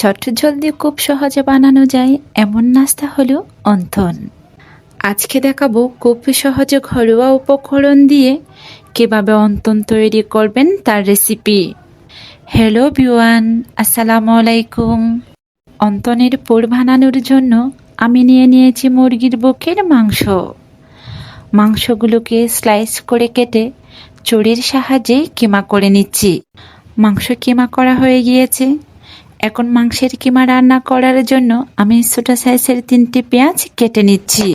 জলদি খুব সহজে বানানো যায় এমন নাস্তা হলো অন্থন। আজকে দেখাবো খুব সহজে ঘরোয়া উপকরণ দিয়ে কীভাবে অন্তন তৈরি করবেন তার রেসিপি। হ্যালো বিওয়ান, আসসালামু আলাইকুম। অন্তনের পুর বানানোর জন্য আমি নিয়ে নিয়েছি মুরগির বুকের মাংস। মাংসগুলোকে স্লাইস করে কেটে চুরির সাহায্যে কিমা করে নিচ্ছি। মাংস কিমা করা হয়ে গিয়েছে। এখন মাংসের কিমা রান্না করার জন্য আমি ছোটো সাইজের তিনটি পেঁয়াজ কেটে নিচ্ছি।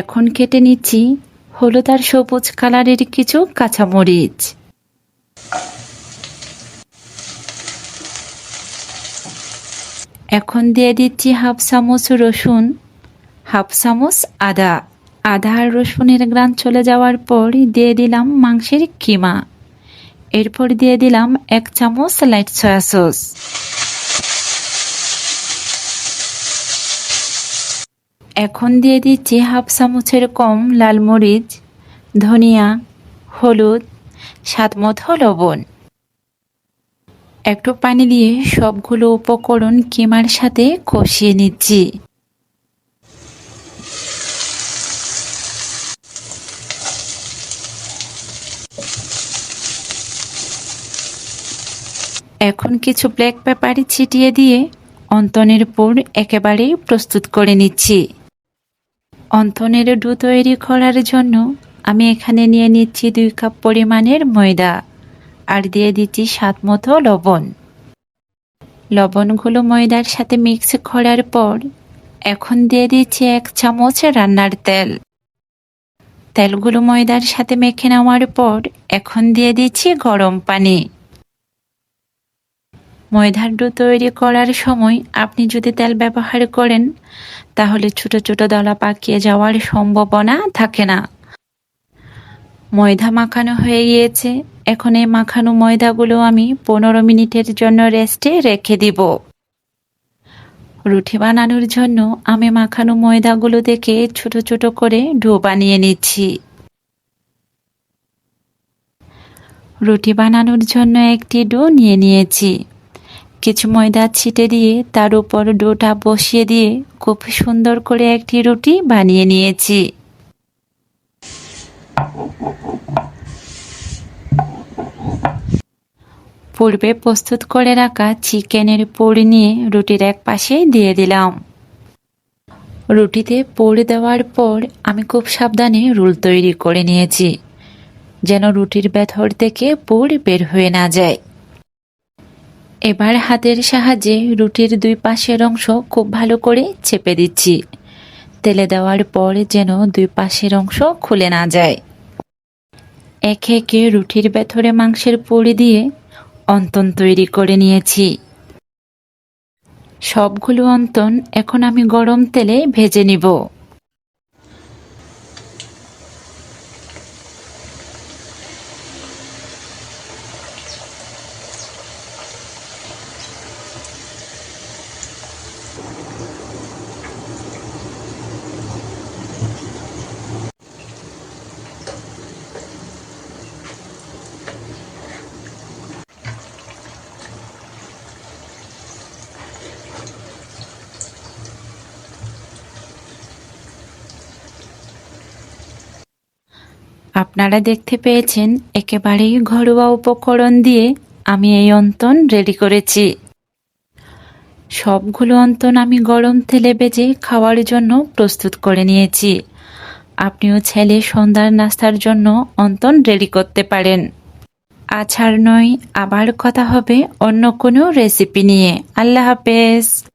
এখন কেটে নিচ্ছি হলুদ আর সবুজ কালারের কিছু কাঁচামরিচ। এখন দিয়ে দিচ্ছি হাফ চামচ রসুন, হাফ চামচ আদা। আদা আর রসুনের গ্রান চলে যাওয়ার পর দিয়ে দিলাম মাংসের কিমা। এরপর দিয়ে দিলাম এক চামচ লাইট সয়া সস। এখন দিয়ে দিচ্ছি হাফ চামচের কম লাল মরিচ, ধনিয়া, হলুদ, স্বাদ মতো লবণ। একটু পানি দিয়ে সবগুলো উপকরণ কিমার সাথে কষিয়ে নিচ্ছি। এখন কিছু ব্ল্যাক পেপার ছিটিয়ে দিয়ে অন্তনের পুর একেবারেই প্রস্তুত করে নিচ্ছি। অন্তনের ডু তৈরি করার জন্য আমি এখানে নিয়ে নিচ্ছি দুই কাপ পরিমাণের ময়দা। আর দিয়ে দিচ্ছি স্বাদ মতো লবণ। লবণগুলো ময়দার সাথে মিক্স করার পর এখন দিয়ে দিচ্ছি এক চামচ রান্নার তেল। তেলগুলো ময়দার সাথে মেখে নেওয়ার পর এখন দিয়ে দিচ্ছি গরম পানি। ময়দার ডো তৈরি করার সময় আপনি যদি তেল ব্যবহার করেন, তাহলে ছোট ছোট দলা পাকিয়ে যাওয়ার সম্ভাবনা থাকে না। ময়দা মাখানো হয়ে গিয়েছে। এখন এই মাখানো ময়দাগুলো আমি পনেরো মিনিটের জন্য রেস্টে রেখে দিব। রুটি বানানোর জন্য আমি মাখানো ময়দাগুলো থেকে ছোট ছোট করে ডো বানিয়ে নিচ্ছি। রুটি বানানোর জন্য একটি ডো নিয়ে নিয়েছি। কিছু ময়দা ছিটে দিয়ে তার উপর ডোটা বসিয়ে দিয়ে খুব সুন্দর করে একটি রুটি বানিয়ে নিয়েছি। পূর্বে প্রস্তুত করে রাখা চিকেনের পোড় নিয়ে রুটির এক পাশে দিয়ে দিলাম। রুটিতে পোড় দেওয়ার পর আমি খুব সাবধানে রুল তৈরি করে নিয়েছি, যেন রুটির ভেতর থেকে পোড় বের হয়ে না যায়। এবার হাতের সাহায্যে রুটির দুই পাশের অংশ খুব ভালো করে চেপে দিচ্ছি। তেলে দেওয়ার পর যেন দুই পাশের অংশ খুলে না যায়। একে একে রুটির ভেতরে মাংসের পুরি দিয়ে অন্তন তৈরি করে নিয়েছি। সবগুলো অন্তন এখন আমি গরম তেলে ভেজে নিব। আপনারা দেখতে পেয়েছেন একেবারেই ঘরোয়া উপকরণ দিয়ে আমি এই অন্তন রেডি করেছি। সবগুলো অন্তন আমি গরম তেলে বেজে খাওয়ার জন্য প্রস্তুত করে নিয়েছি। আপনিও ছেলে সন্ধ্যার নাস্তার জন্য অন্তন রেডি করতে পারেন। আছাড় নয়, আবার কথা হবে অন্য কোনো রেসিপি নিয়ে। আল্লাহ হাফেজ।